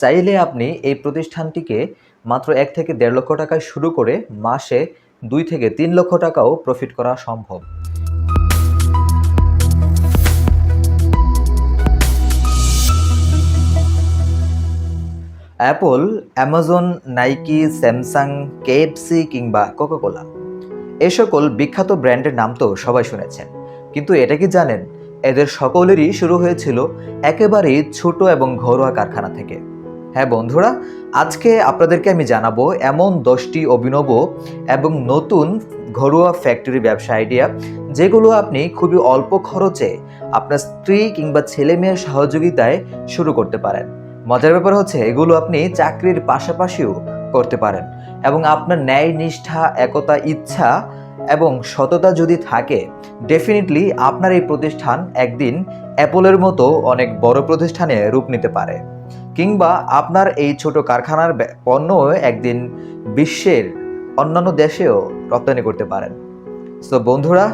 চাইলে আপনি এই প্রতিষ্ঠানটিকে মাত্র এক থেকে দেড় লক্ষ টাকায় শুরু করে মাসে দুই থেকে তিন লক্ষ টাকাও প্রফিট করা সম্ভব। Apple Amazon Nike Samsung KFC কিংবা কোকাকোলা এ সকল বিখ্যাত ব্র্যান্ডের নাম তো সবাই শুনেছেন। কিন্তু এটা কি জানেন? এদের সকলেরই শুরু হয়েছিল একেবারেই ছোট এবং ঘরোয়া কারখানা থেকে। হ্যাঁ বন্ধুরা, আজকে আপনাদেরকে আমি জানাব এমন দশটি অভিনব এবং নতুন ঘরোয়া ফ্যাক্টরি ব্যবসা আইডিয়া যেগুলো আপনি খুবই অল্প খরচে আপনার স্ত্রী কিংবা ছেলে মেয়ের সহযোগিতায় শুরু করতে পারেন। মজার ব্যাপার হচ্ছে, এগুলো আপনি চাকরির পাশাপাশিও করতে পারেন এবং আপনার ন্যায় নিষ্ঠা, একতা, ইচ্ছা এবং সততা যদি থাকে ডেফিনেটলি আপনার এই প্রতিষ্ঠান একদিন অ্যাপলের মতো অনেক বড় প্রতিষ্ঠানে রূপ নিতে পারে। কিংবা আপনার এই ছোট কারখানার পণ্য একদিন বিশ্বের অন্যান্য দেশেও রপ্তানি করতে পারেন। সো বন্ধুরা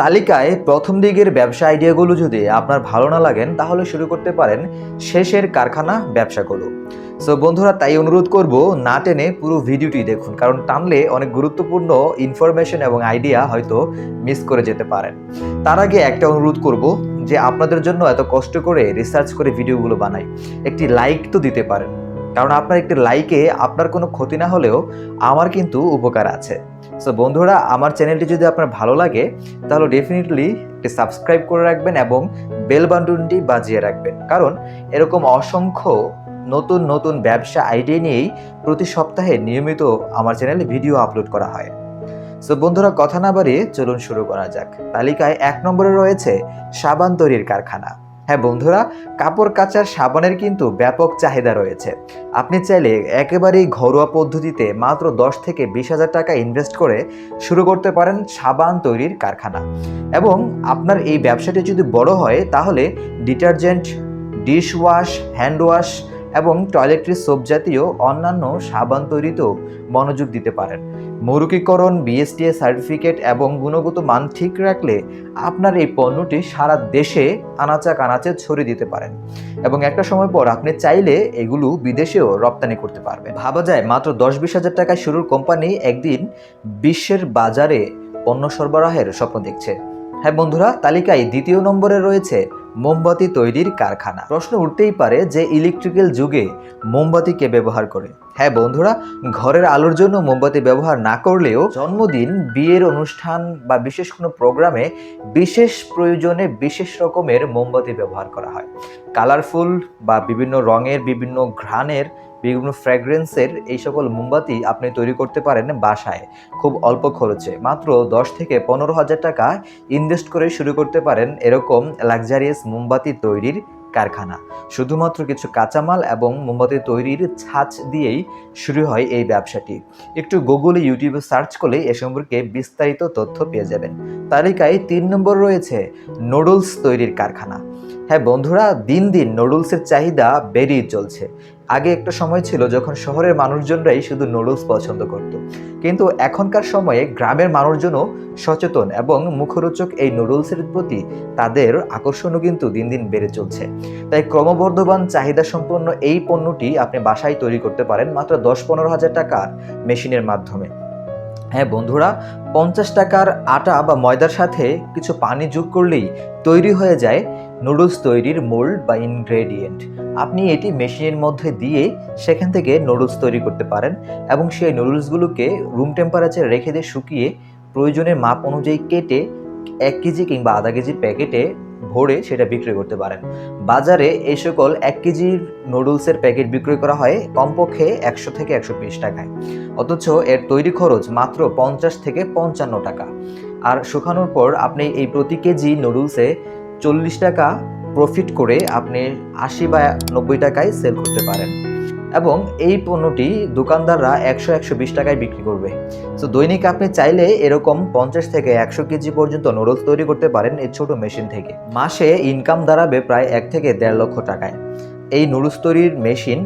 তালিকায় প্রথম দিকের ব্যবসা আইডিয়াগুলো যদি আপনার ভালো না লাগেন, তাহলে শুরু করতে পারেন শেষের কারখানা ব্যবসাগুলো। সো বন্ধুরা, তাই অনুরোধ করব না টেনে পুরো ভিডিওটি দেখুন, কারণ টানলে অনেক গুরুত্বপূর্ণ ইনফরমেশন এবং আইডিয়া হয়তো মিস করে যেতে পারেন। তার আগে একটা অনুরোধ করব যে আপনাদের জন্য এত কষ্ট করে রিসার্চ করে ভিডিওগুলো বানাই। একটি লাইক তো দিতে পারেন, কারণ আপনার একটি লাইকে আপনার কোনো ক্ষতি না হলেও আমার কিন্তু উপকার আছে। সো বন্ধুরা, আমার চ্যানেলটি যদি আপনার ভালো লাগে, তাহলে ডেফিনেটলি সাবস্ক্রাইব করে রাখবেন এবং বেল বাটনটি বাজিয়ে রাখবেন। কারণ এরকম অসংখ্য নতুন নতুন ব্যবসা আইডিয়া নিয়েই প্রতি সপ্তাহে নিয়মিত আমার চ্যানেলে ভিডিও আপলোড করা হয়। সো বন্ধুরা, কথা না বাড়িয়ে চলুন শুরু করা যাক। তালিকায় এক নম্বরে রয়েছে সাবান তৈরির কারখানা। হ্যাঁ বন্ধুরা, কাপড় কাচার সাবানের কিন্তু ব্যাপক চাহিদা রয়েছে। আপনি চাইলে একেবারেই ঘরোয়া পদ্ধতিতে মাত্র দশ থেকে বিশ হাজার টাকা ইনভেস্ট করে শুরু করতে পারেন সাবান তৈরির কারখানা। এবং আপনার এই ব্যবসাটি যদি বড় হয়, তাহলে detergent dish wash hand wash এবং টয়লেট্রি সোপ জাতীয় অন্যান্য সাবান তৈরিতেও মনোযোগ দিতে পারেন। মরুকীকরণ বিএসটিএ সার্টিফিকেট এবং গুণগত মান ঠিক রাখলে আপনার এই পণ্যটি সারা দেশে আনাচা কানাচে ছড়িয়ে দিতে পারেন। এবং একটা সময় পর আপনি চাইলে এগুলো বিদেশেও রপ্তানি করতে পারবেন। ভাবা যায় মাত্র দশ বিশ হাজার টাকায় শুরুর কোম্পানি একদিন বিশ্বের বাজারে পণ্য সরবরাহের স্বপ্ন দেখছে। হ্যাঁ বন্ধুরা, তালিকায় দ্বিতীয় নম্বরে রয়েছে মোমবাতি তৈরির কারখানা। প্রশ্ন উঠতেই পারে যে ইলেকট্রিক্যাল যুগে মোমবাতি কে ব্যবহার করে? হ্যাঁ বন্ধুরা, ঘরের আলোর জন্য মোমবাতি ব্যবহার না করলেও জন্মদিন, বিয়ের অনুষ্ঠান বা বিশেষ কোনো প্রোগ্রামে বিশেষ প্রয়োজনে বিশেষ রকমের মোমবাতি ব্যবহার করা হয়। কালারফুল বা বিভিন্ন রঙের বিভিন্ন ঘ্রাণের বিভিন্ন ফ্র্যাগ্রেন্সের এই সকল মোমবাতি আপনি তৈরি করতে পারেন বাসায়। খুব অল্প খরচে। মাত্র দশ থেকে পনেরো হাজার টাকা ইনভেস্ট করে শুরু করতে পারেন এরকম লাক্সারিয়াস মোমবাতি তৈরির কারখানা। শুধুমাত্র কিছু কাঁচামাল এবং মোমবাতি তৈরির ছাঁচ দিয়েই শুরু হয় এই ব্যবসাটি। একটু গুগলে ইউটিউবে সার্চ করলে এ সম্পর্কে বিস্তারিত তথ্য পেয়ে যাবেন। তালিকায় তিন নম্বর রয়েছে নুডলস তৈরির কারখানা। হ্যাঁ বন্ধুরা, দিন দিন নুডলসের চাহিদা বেড়েই চলছে। আগে একটা সময় ছিল যখন শহরের মানুষজনরাই শুধু নুডলস পছন্দ করত। কিন্তু এখনকার সময়ে গ্রামের মানুষজনও সচেতন এবং মুখরোচক এই নুডলসের প্রতি তাদের আকর্ষণও কিন্তু দিন দিন বেড়ে চলছে। তাই ক্রমবর্ধমান চাহিদা সম্পন্ন এই পণ্যটি আপনি বাসায় তৈরি করতে পারেন মাত্র দশ পনেরো হাজার টাকার মেশিনের মাধ্যমে। হ্যাঁ বন্ধুরা, পঞ্চাশ টাকার আটা বা ময়দার সাথে কিছু পানি যোগ করলেই তৈরি হয়ে যায় নুডলস তৈরির মোল্ড বা ইনগ্রেডিয়েন্ট। আপনি এটি মেশিনের মধ্যে দিয়ে সেখান থেকে নুডলস তৈরি করতে পারেন এবং সেই নুডলসগুলোকে রুম টেম্পারেচারে রেখে দিয়ে শুকিয়ে প্রয়োজনের মাপ অনুযায়ী কেটে এক কেজি কিংবা আধা কেজির প্যাকেটে ভরে সেটা বিক্রি করতে পারেন। বাজারে এই সকল এক কেজির নুডলসের প্যাকেট বিক্রয় করা হয় কমপক্ষে একশো থেকে একশো বিশ টাকায়। অথচ এর তৈরি খরচ মাত্র পঞ্চাশ থেকে পঞ্চান্ন টাকা। আর শুকানোর পর আপনি এই প্রতি কেজি নুডলসে চল্লিশ টাকা প্রফিট করে আপনি আশি বা নব্বই টাকায় সেল করতে পারেন। এবং এই পণ্যটি দোকানদাররা একশো একশো বিশ টাকায় বিক্রি করবে। তো দৈনিক আপনি চাইলে এরকম পঞ্চাশ থেকে একশো কেজি পর্যন্ত নুডলস তৈরি করতে পারেন এই ছোট মেশিন থেকে। মাসে ইনকাম দাঁড়াবে প্রায় এক থেকে দেড় লক্ষ টাকায়। এই নুডলস তৈরির মেশিন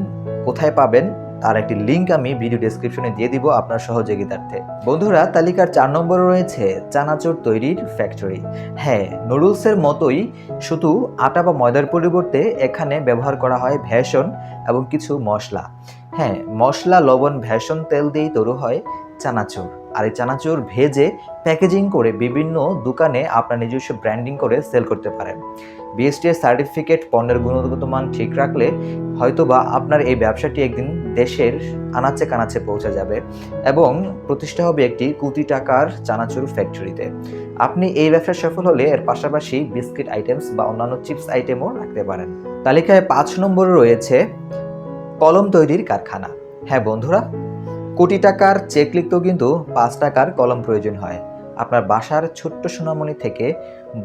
কোথায় পাবেন? তার একটি লিঙ্ক আমি ভিডিও ডেসক্রিপশনে দিয়ে দিব আপনার সহযোগিতার্থে। বন্ধুরা, তালিকার চার নম্বরে রয়েছে চানাচুর তৈরির ফ্যাক্টরি হ্যাঁ নুডলসের মতোই শুধু আটা বা ময়দার পরিবর্তে এখানে ব্যবহার করা হয় ভেষণ এবং কিছু মশলা। হ্যাঁ মশলা, লবণ, ভেষণ, তেল দিয়েই তৈরি হয় চানাচুর। আর এই চানাচুর ভেজে প্যাকেজিং করে বিভিন্ন দোকানে আপনার নিজস্ব ব্র্যান্ডিং করে সেল করতে পারেন। বিএসটিএর সার্টিফিকেট পণ্যের গুণগত মান ঠিক রাখলে হয়তোবা আপনার এই ব্যবসাটি একদিন দেশের আনাচে কানাচে পৌঁছে যাবে এবং প্রতিষ্ঠা হবে একটি কোটি টাকার চানাচুর ফ্যাক্টরিতে আপনি এই ব্যবসায় সফল হলে এর পাশাপাশি বিস্কিট আইটেমস বা অন্যান্য চিপস আইটেমও রাখতে পারেন। তালিকায় পাঁচ নম্বরে রয়েছে কলম তৈরির কারখানা। হ্যাঁ বন্ধুরা কোটি টাকার চেক লিখতেও কিন্তু পাঁচ টাকার কলম প্রয়োজন হয়। আপনার বাসার ছোট্ট সোনামণি থেকে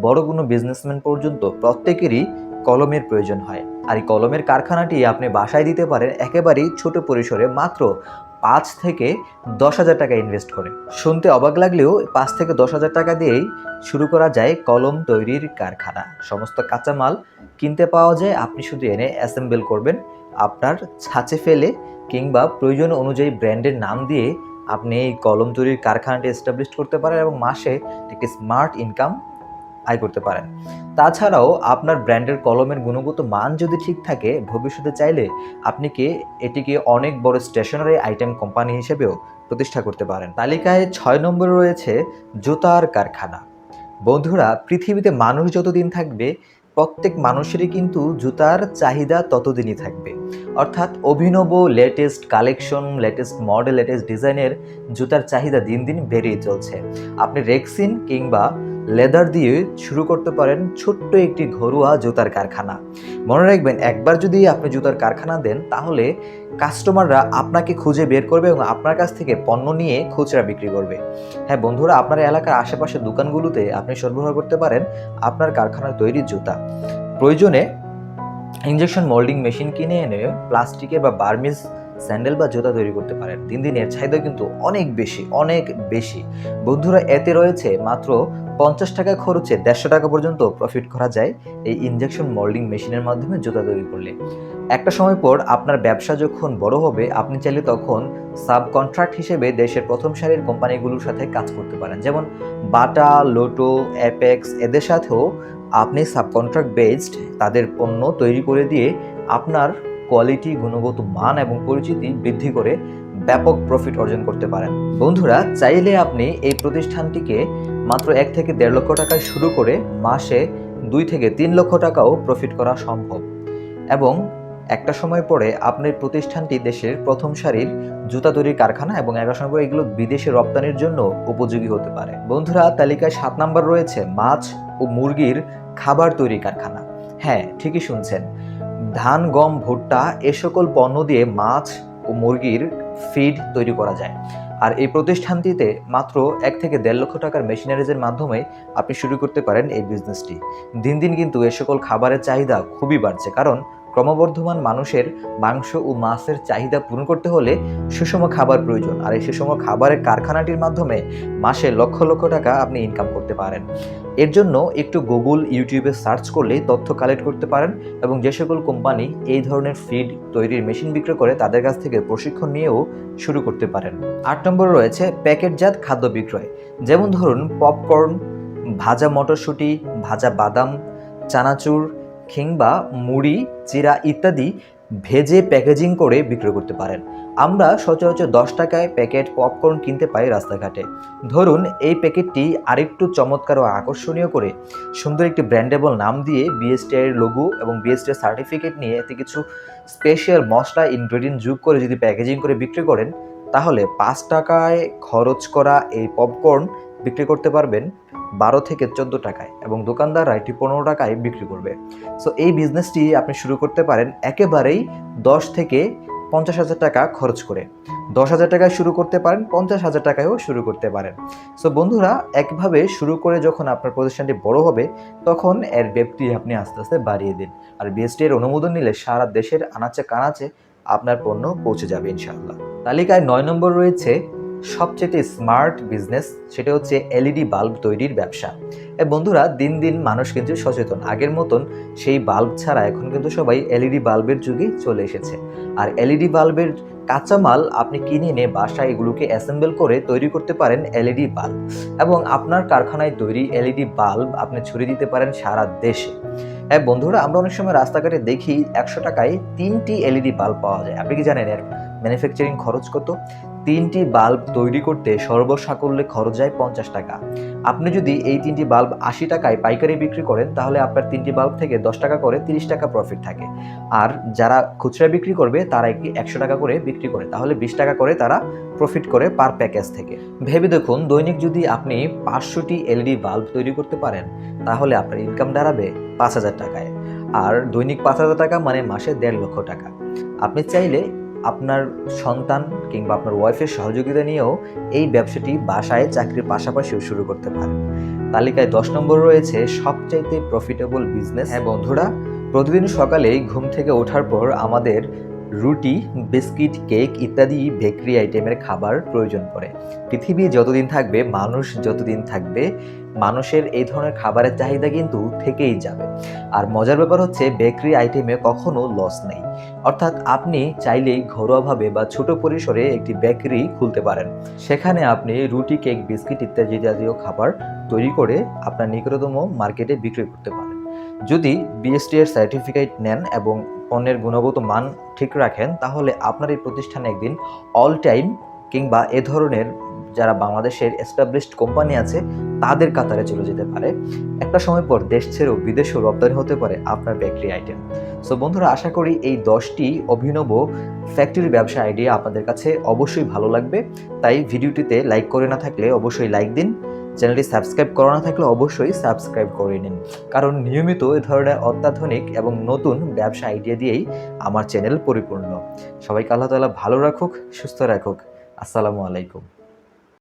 বড় কোনো বিজনেসম্যান পর্যন্ত প্রত্যেকেরই কলমের প্রয়োজন হয়। আর এই কলমের কারখানাটি আপনি বাসায় দিতে পারেন একেবারেই ছোট পরিসরে মাত্র পাঁচ থেকে দশ হাজার টাকা ইনভেস্ট করে। শুনতে অবাক লাগলেও পাঁচ থেকে দশ হাজার টাকা দিয়েই শুরু করা যায় কলম তৈরির কারখানা। সমস্ত কাঁচামাল কিনতে পাওয়া যায়, আপনি শুধু এনে অ্যাসেম্বল করবেন। আপনার ছাঁচে ফেলে কিংবা প্রয়োজন অনুযায়ী ব্র্যান্ডের নাম দিয়ে আপনি এই কলম তৈরির কারখানাটি এস্টাবলিশ করতে পারেন এবং মাসে একটি স্মার্ট ইনকাম আয় করতে পারেন। তাছাড়াও আপনার ব্র্যান্ডের কলমের গুণগত মান যদি ঠিক থাকে, ভবিষ্যতে চাইলে আপনি কি এটিকে অনেক বড় স্টেশনারি আইটেম কোম্পানি হিসেবেও প্রতিষ্ঠা করতে পারেন। তালিকায় ছয় নম্বরে রয়েছে জুতার কারখানা। বন্ধুরা, পৃথিবীতে মানুষ যতদিন থাকবে প্রত্যেক মানুষেরই কিন্তু জুতার চাহিদা ততদিনই থাকবে। অর্থাৎ অভিনব latest collection, latest model, latest ডিজাইনের জুতার চাহিদা দিন দিন বেড়েই চলছে। আপনি রেক্সিন কিংবা লেদার দিয়ে শুরু করতে পারেন ছোট্ট একটি ঘরোয়া জুতার কারখানা। মনে রাখবেন, একবার যদি আপনি জুতার কারখানা দেন, তাহলে কাস্টমাররা আপনাকে খুঁজে বের করবে এবং আপনার কাছ থেকে পণ্য নিয়ে খুচরা বিক্রি করবে। হ্যাঁ বন্ধুরা, আপনার এলাকার আশেপাশের দোকানগুলোতে আপনি সরবরাহ করতে পারেন আপনার কারখানার তৈরি জুতা। প্রয়োজনে ইঞ্জেকশন মোল্ডিং মেশিন কিনে এনে প্লাস্টিকের বা বার্মিজ স্যান্ডেল বা জুতা তৈরি করতে পারেন। দিন দিন এর চাহিদা কিন্তু অনেক বেশি অনেক বেশি। বন্ধুরা, এতে রয়েছে মাত্র পঞ্চাশ টাকা খরচে দেড়শো টাকা পর্যন্ত প্রফিট করা যায় এই ইঞ্জেকশন মোল্ডিং মেশিনের মাধ্যমে জুতা তৈরি করলে। একটা সময় পর আপনার ব্যবসা যখন বড় হবে, আপনি চাইলে তখন সাব কন্ট্রাক্ট হিসেবে দেশের প্রথম সারির কোম্পানিগুলোর সাথে কাজ করতে পারেন। যেমন বাটা, লোটো, অ্যাপেক্স, এদের সাথেও আপনি সাব কন্ট্রাক্ট বেসড তাদের পণ্য তৈরি করে দিয়ে আপনার কোয়ালিটি গুণগত মান এবং পরিচিতি বৃদ্ধি করে ব্যাপক প্রফিট অর্জন করতে পারেন। বন্ধুরা, চাইলে আপনি এই প্রতিষ্ঠানটিকে মাত্র এক থেকে দেড় লক্ষ টাকায় শুরু করে মাসে দুই থেকে তিন লক্ষ টাকাও প্রফিট করা সম্ভব। এবং একটা সময় পরে আপনার প্রতিষ্ঠানটি দেশের প্রথম সারির জুতা তৈরির কারখানা এবং একটা সময় পরে এগুলো বিদেশে রপ্তানির জন্য উপযোগী হতে পারে। বন্ধুরা, তালিকায় সাত নাম্বার রয়েছে মাছ ও মুরগির খাবার তৈরি কারখানা। হ্যাঁ ঠিকই শুনছেন। ধান, গম, ভুট্টা এ সকল পণ্য দিয়ে মাছ ও মুরগির ফিড তৈরি করা যায়। আর এই প্রতিষ্ঠানটিতে মাত্র এক থেকে দেড় লক্ষ টাকার মেশিনারিজের মাধ্যমে আপনি শুরু করতে পারেন এই বিজনেসটি দিন দিন কিন্তু এ সকল খাবারের চাহিদা খুবই বাড়ছে। কারণ ক্রমবর্ধমান মানুষের মাংস ও মাছের চাহিদা পূরণ করতে হলে সুষম খাবার প্রয়োজন। আর এই সুষম খাবারের কারখানাটির মাধ্যমে মাসে লক্ষ লক্ষ টাকা আপনি ইনকাম করতে পারেন। এর জন্য একটু গুগল ইউটিউবে সার্চ করলেই তথ্য কালেক্ট করতে পারেন এবং যে সকল কোম্পানি এই ধরনের ফিড তৈরির মেশিন বিক্রি করে তাদের কাছ থেকে প্রশিক্ষণ নিয়েও শুরু করতে পারেন। আট নম্বরে রয়েছে প্যাকেটজাত খাদ্য বিক্রয়। যেমন ধরুন পপকর্ন ভাজা মটরশুঁটি, ভাজা বাদাম, চানাচুর কিংবা মুড়ি চিরা ইত্যাদি ভেজে প্যাকেজিং করে বিক্রি করতে পারেন। আমরা সচরাচর দশ টাকায় প্যাকেট পপকর্ন কিনতে পাই রাস্তাঘাটে। ধরুন, এই প্যাকেটটি আরেকটু চমৎকার ও আকর্ষণীয় করে সুন্দর একটি ব্র্যান্ডেবল নাম দিয়ে বিএসটি এর লোগো এবং বিএসটি এর সার্টিফিকেট নিয়ে এতে কিছু স্পেশাল মশলা ইনগ্রেডিয়েন্ট যোগ করে যদি প্যাকেজিং করে বিক্রি করেন, তাহলে পাঁচ টাকায় খরচ করা এই পপকর্ন বিক্রি করতে পারবেন বারো থেকে চোদ্দ টাকায় এবং দোকানদাররা এটি পনেরো টাকায় বিক্রি করবে। সো এই বিজনেসটি আপনি শুরু করতে পারেন একেবারেই দশ থেকে পঞ্চাশ হাজার টাকা খরচ করে। দশ হাজার টাকায় শুরু করতে পারেন, পঞ্চাশ হাজার টাকায়ও শুরু করতে পারেন। সো বন্ধুরা, একভাবে শুরু করে যখন আপনার প্রতিষ্ঠানটি বড় হবে, তখন এর ব্যাপ্তি আপনি আস্তে আস্তে বাড়িয়ে দিন। আর বিএসটি এর অনুমোদন নিলে সারা দেশের আনাচে কানাচে আপনার পণ্য পৌঁছে যাবে ইনশাআল্লাহ। তালিকায় নয় নম্বর রয়েছে সবচেয়ে স্মার্ট বিজনেস সেটা হচ্ছে এলইডি বাল্ব তৈরির ব্যবসা। বন্ধুরা, দিন দিন মানুষ কিন্তু সচেতন। আগের মতন সেই বাল্ব ছাড়া এখন কিন্তু সবাই এলইডি বাল্বের যুগে চলে এসেছে। আর এলইডি বাল্বের কাঁচামাল আপনি কিনে এনে বাসায় এগুলোকে অ্যাসেম্বল করে তৈরি করতে পারেন এলইডি বাল্ব এবং আপনার কারখানায় তৈরি এলইডি বাল্ব আপনি ছড়িয়ে দিতে পারেন সারা দেশে। হ্যাঁ বন্ধুরা, আমরা অনেক সময় রাস্তাঘাটে দেখি একশো টাকায় তিনটি এলইডি বাল্ব পাওয়া যায়। আপনি কি জানেন এর ম্যানুফ্যাকচারিং খরচ কত? তিনটি বাল্ব তৈরি করতে সর্বসাকল্যে খরচ যায় পঞ্চাশ টাকা। আপনি যদি এই তিনটি বাল্ব আশি টাকায় পাইকারি বিক্রি করেন, তাহলে আপনার তিনটি বাল্ব থেকে দশ টাকা করে তিরিশ টাকা প্রফিট থাকে। আর যারা খুচরা বিক্রি করবে, তারা একটি একশো টাকা করে বিক্রি করে। তাহলে বিশ টাকা করে তারা প্রফিট করে পার প্যাকেজ থেকে। ভেবে দেখুন, দৈনিক যদি আপনি পাঁচশোটি এলইডি বাল্ব তৈরি করতে পারেন, তাহলে আপনার ইনকাম দাঁড়াবে পাঁচ হাজার টাকায়। আর দৈনিক পাঁচ হাজার টাকা মানে মাসে দেড় লক্ষ টাকা। আপনি চাইলে আপনার সন্তান কিংবা আপনার ওয়াইফের সহযোগিতা নিয়েও এই ব্যবসাটি বাসায় চাকরির পাশাপাশিও শুরু করতে পারেন। তালিকায় দশ নম্বর রয়েছে সবচাইতে প্রফিটেবল বিজনেস হ্যাঁ বন্ধুরা, প্রতিদিন সকালে ঘুম থেকে ওঠার পর আমাদের রুটি, বিস্কিট, কেক ইত্যাদি বেকারি আইটেমের খাবার প্রয়োজন পড়ে। পৃথিবী যতদিন থাকবে, মানুষ যতদিন থাকবে মানুষের এই ধরনের খাবারের চাহিদা কিন্তু থেকেই যাবে। আর মজার ব্যাপার হচ্ছে বেকারি আইটেমে কখনো লস নেই। অর্থাৎ আপনি চাইলেই ঘরোয়াভাবে বা ছোট পরিসরে একটি বেকারি খুলতে পারেন। সেখানে আপনি রুটি কেক বিস্কিট ইত্যাদি জাতীয় খাবার তৈরি করে আপনার নিকটতম মার্কেটে বিক্রি করতে পারেন। যদি বিএসটি এর সার্টিফিকেট নেন এবং পণ্যের গুণগত মান ঠিক রাখেন, তাহলে আপনার এই প্রতিষ্ঠানে একদিন অল টাইম কিংবা এ ধরনের যারা বাংলাদেশের এস্টাবলিশড কোম্পানি আছে, তাদের কাতারে চলে যেতে পারে। একটা সময় পর দেশ ছেড়েও বিদেশেও রপ্তানি হতে পারে আপনার বেকারি আইটেম সো বন্ধুরা, আশা করি এই দশটি অভিনব ফ্যাক্টরি ব্যবসা আইডিয়া আপনাদের কাছে অবশ্যই ভালো লাগবে। তাই ভিডিওটিতে লাইক করে না থাকলে অবশ্যই লাইক দিন। চ্যানেলটি সাবস্ক্রাইব করা না থাকলে অবশ্যই সাবস্ক্রাইব করে নিন। কারণ নিয়মিত এ ধরনের অত্যাধুনিক এবং নতুন ব্যবসা আইডিয়া দিয়েই আমার চ্যানেল পরিপূর্ণ। সবাইকে আল্লাহ তাআলা ভালো রাখুক, সুস্থ রাখুক। আসসালামু আলাইকুম।